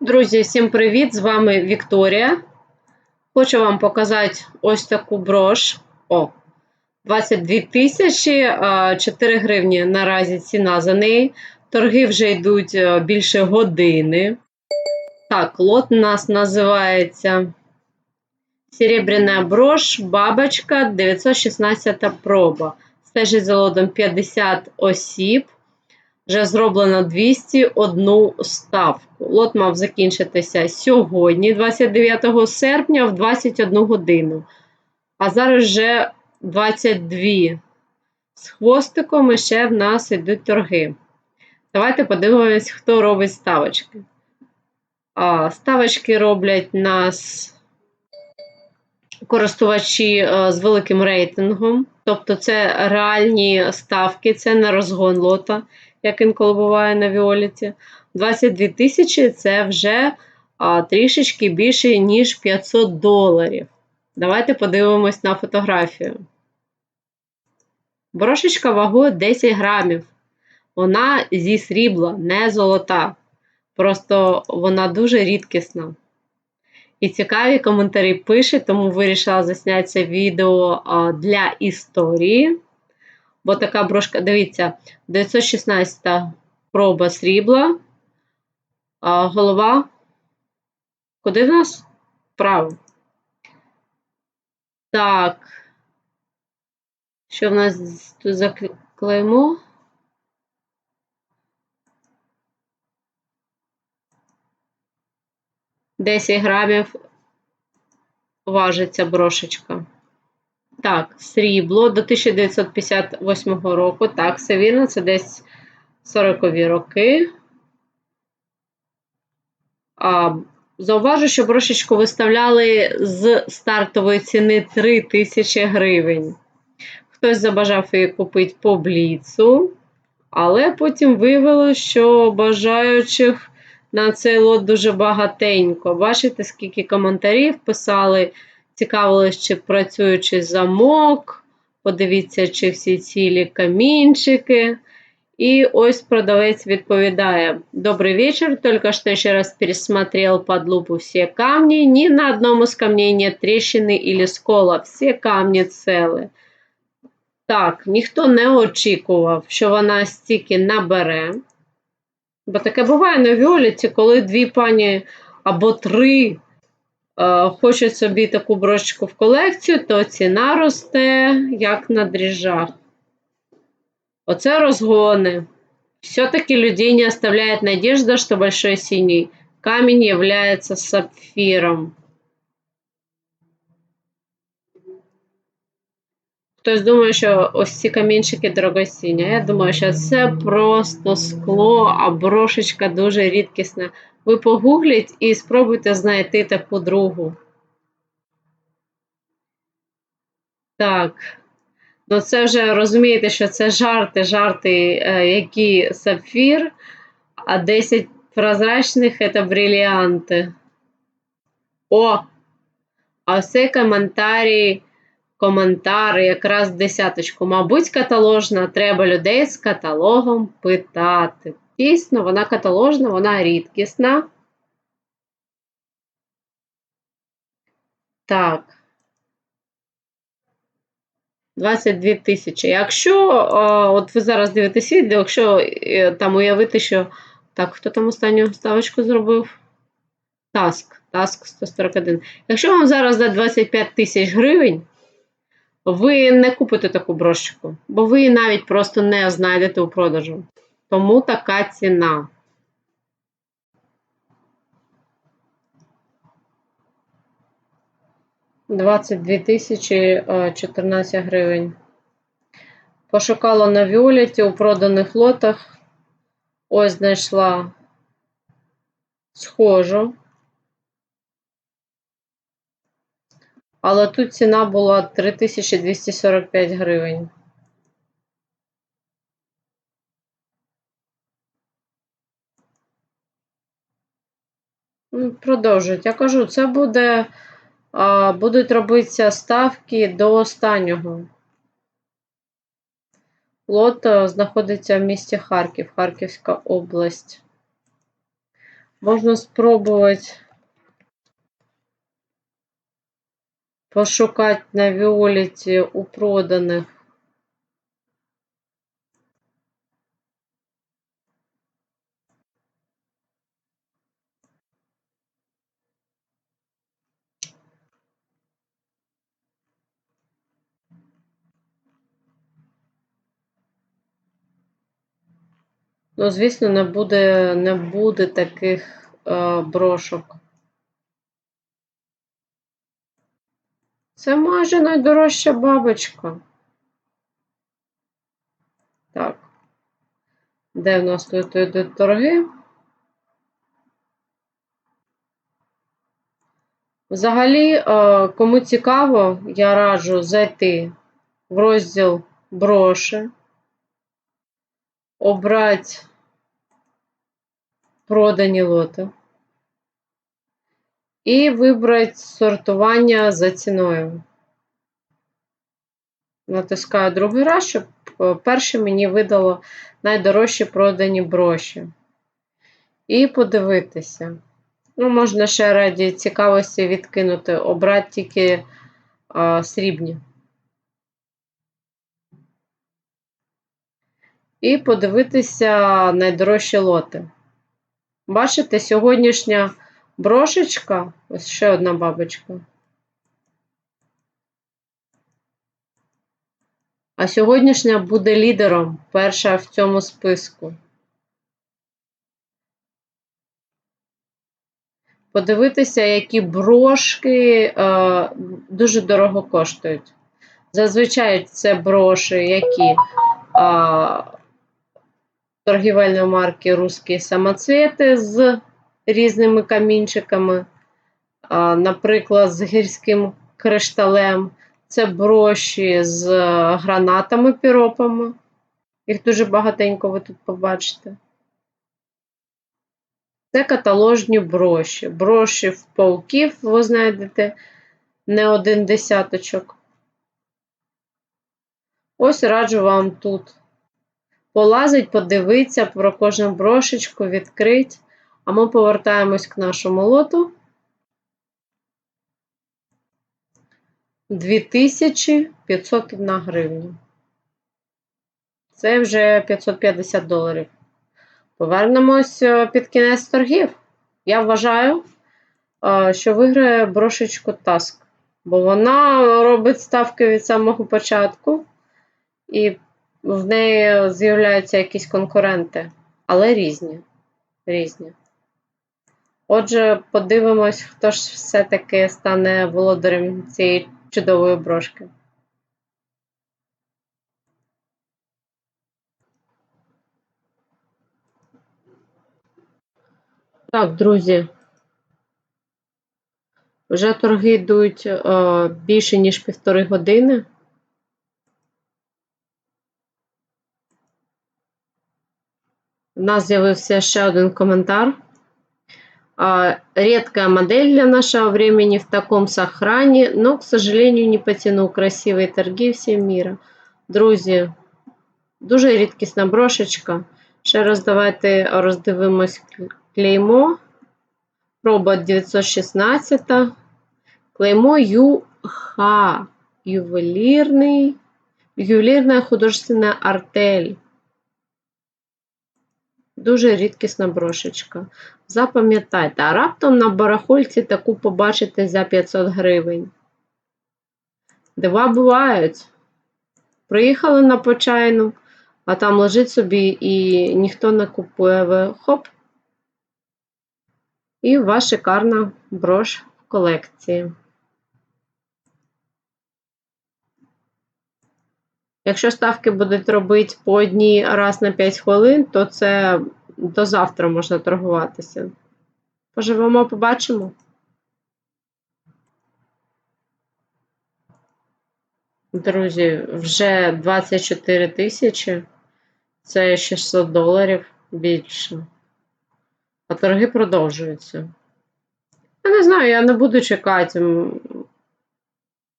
Друзі, всім привіт! З вами Вікторія. Хочу вам показати ось таку брош. О, 22 тисячі, 4 гривні наразі ціна за неї. Торги вже йдуть е, більше години. Так, лот у нас називається Серебряна брош, бабочка, 916 проба. Стежить за лотом 50 осіб. Вже зроблено 201 ставку. Лот мав закінчитися сьогодні, 29 серпня, в 21 годину. А зараз вже 22 з хвостиком і ще в нас йдуть торги. Давайте подивимось, хто робить ставочки. А, Ставочки роблять нас користувачі е, з великим рейтингом. Тобто це реальні ставки, це не розгон лота як інколи буває на Віоліті. 22 тисячі це вже а, трішечки більше, ніж 500 доларів. Давайте подивимось на фотографію. Брошечка вагує 10 грамів. Вона зі срібла, не золота. Просто вона дуже рідкісна. І цікаві коментарі пише, тому вирішила засняти це відео для історії. Бо така брошка, дивіться, 916 проба срібла, а голова. Куди в нас? Вправо. Так. Що в нас тут заклеймо? Десять грамів важиться брошечка. Так, срібло до 1958 року. Так, все вірно, це десь 40-ві роки. А, Зауважу, що брошечку виставляли з стартової ціни 3 тисячі гривень. Хтось забажав її купити по бліцу, але потім виявилося, що бажаючих на цей лот дуже багатенько. Бачите, скільки коментарів писали цікавилось, чи працюючий замок. Подивіться, чи всі цілі камінчики. И ось продавец відповідає: Добрый вечер, только что еще раз пересмотрел под лупу все камни. Ни на одном из камней нет трещины или скола, всі камні цели. Так, ніхто не очікував, що вона стільки набере. Бо таке буває на Віоліті, коли дві пані або три хочуть собі таку брошечку в колекцію, то ціна росте, як на дріжджах. Оце розгони. Все-таки людей не оставляет надежда, что большой синий камень является сапфиром. Хтось думає, що ось ці камінчики дорогоцінні. Я думаю, що це просто скло, а брошечка дуже рідкісна. Ви погугліть і спробуйте знайти таку другу. Так. Ну, це вже розумієте, що це жарти, жарти, е, які сапфір, а 10 прозрачних це бриліанти. О! А все коментарі, коментари якраз десяточку. Мабуть, каталожна. Треба людей з каталогом питати. Дійсно, вона каталожна, вона рідкісна. Так. 22 тисячі. Якщо от ви зараз дивитесь якщо е, там уявити, що. Так, хто там останню ставочку зробив? Таск. Таск 141. Якщо вам зараз дати 25 тисяч гривень, ви не купите таку брошечку, бо ви її навіть просто не знайдете у продажу. Тому така ціна. Двадцять дві тисячі чотирнадцять гривень. Пошукала на Віолеті у проданих лотах. Ось знайшла схожу. Але тут ціна була 3245 гривень. Продовжують. Я кажу, це буде, будуть робитися ставки до останнього. Лот знаходиться в місті Харків, Харківська область. Можна спробувати пошукати на Віоліті у проданих. Ну, звісно, не буде, не буде таких е, брошок. Це майже найдорожча бабочка. Так. Де в нас тут йдуть торги? Взагалі, е, кому цікаво, я раджу зайти в розділ броші, обрати продані лоти і вибрати сортування за ціною. Натискаю другий раз, щоб е, перше мені видало найдорожчі продані броші. І подивитися. Ну, можна ще раді цікавості відкинути, обрати тільки а, срібні. І подивитися найдорожчі лоти. Бачите, сьогоднішня брошечка, ось ще одна бабочка. А сьогоднішня буде лідером, перша в цьому списку. Подивитися, які брошки е, дуже дорого коштують. Зазвичай це броші, які е, торгівельної марки Русські самоцвіти з різними камінчиками, е, наприклад, з гірським кришталем. Це броші з гранатами піропами. Їх дуже багатенько ви тут побачите. Це каталожні броші. Броші в пауків ви знайдете не один десяточок. Ось раджу вам тут полазить, подивитися про кожну брошечку, відкрити. А ми повертаємось к нашому лоту. 2501 гривня. Це вже 550 доларів. Повернемось е, під кінець торгів. Я вважаю, е, що виграє брошечку Таск, бо вона робить ставки від самого початку, і в неї з'являються якісь конкуренти, але різні. різні. Отже, подивимось, хто ж все-таки стане володарем цієї чудової брошки. Так, друзі. Вже торги йдуть е, більше, ніж півтори години. У нас з'явився ще один коментар. Редкая модель для нашего времени в таком сохране, но, к сожалению, не потяну красивые торги всем мира. Друзі, дуже рідкісна брошечка. Ще раз давайте роздивимось клеймо. Проба 916. Клеймо ЮХ. Ювелірний. Ювелірна художественна артель. Дуже рідкісна брошечка. Запам'ятайте, а раптом на барахольці таку побачите за 500 гривень. Дива бувають. Приїхали на почайну, а там лежить собі і ніхто не купує. Хоп. І вас шикарна брош в колекції. Якщо ставки будуть робити по одній раз на 5 хвилин, то це до завтра можна торгуватися. Поживемо, побачимо. Друзі, вже 24 тисячі. Це 600 доларів більше. А торги продовжуються. Я не знаю, я не буду чекати.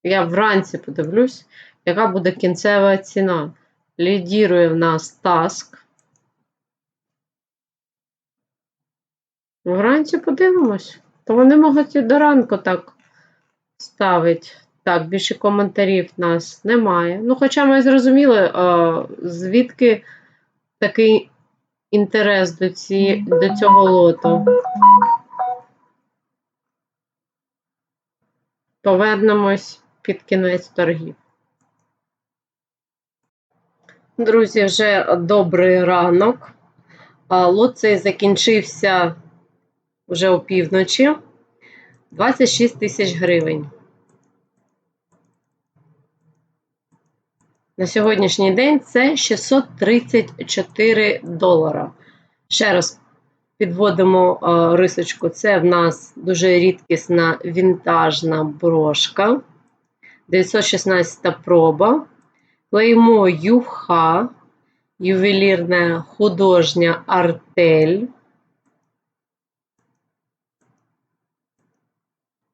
Я вранці подивлюсь, яка буде кінцева ціна. Лідірує в нас Task. Вранці подивимось. То вони можуть і до ранку так ставити. Так, більше коментарів в нас немає. Ну, хоча ми зрозуміли, звідки такий інтерес до, ці, до цього лоту. Повернемось під кінець торгів. Друзі, вже добрий ранок. А, Лот цей закінчився вже опівночі. 26 тисяч гривень. На сьогоднішній день це 634 долара. Ще раз підводимо рисочку. Це в нас дуже рідкісна вінтажна брошка. 916 проба. Клеймо Юха, ювелірна художня артель.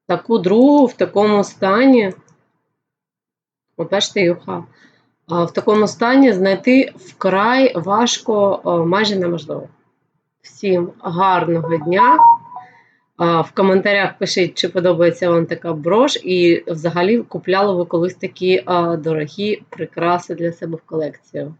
Таку другу в такому стані. От бачите, Юха. В такому стані знайти вкрай важко, майже неможливо. Всім гарного дня. В коментарях пишіть, чи подобається вам така брош, і взагалі купляли ви колись такі дорогі прикраси для себе в колекцію.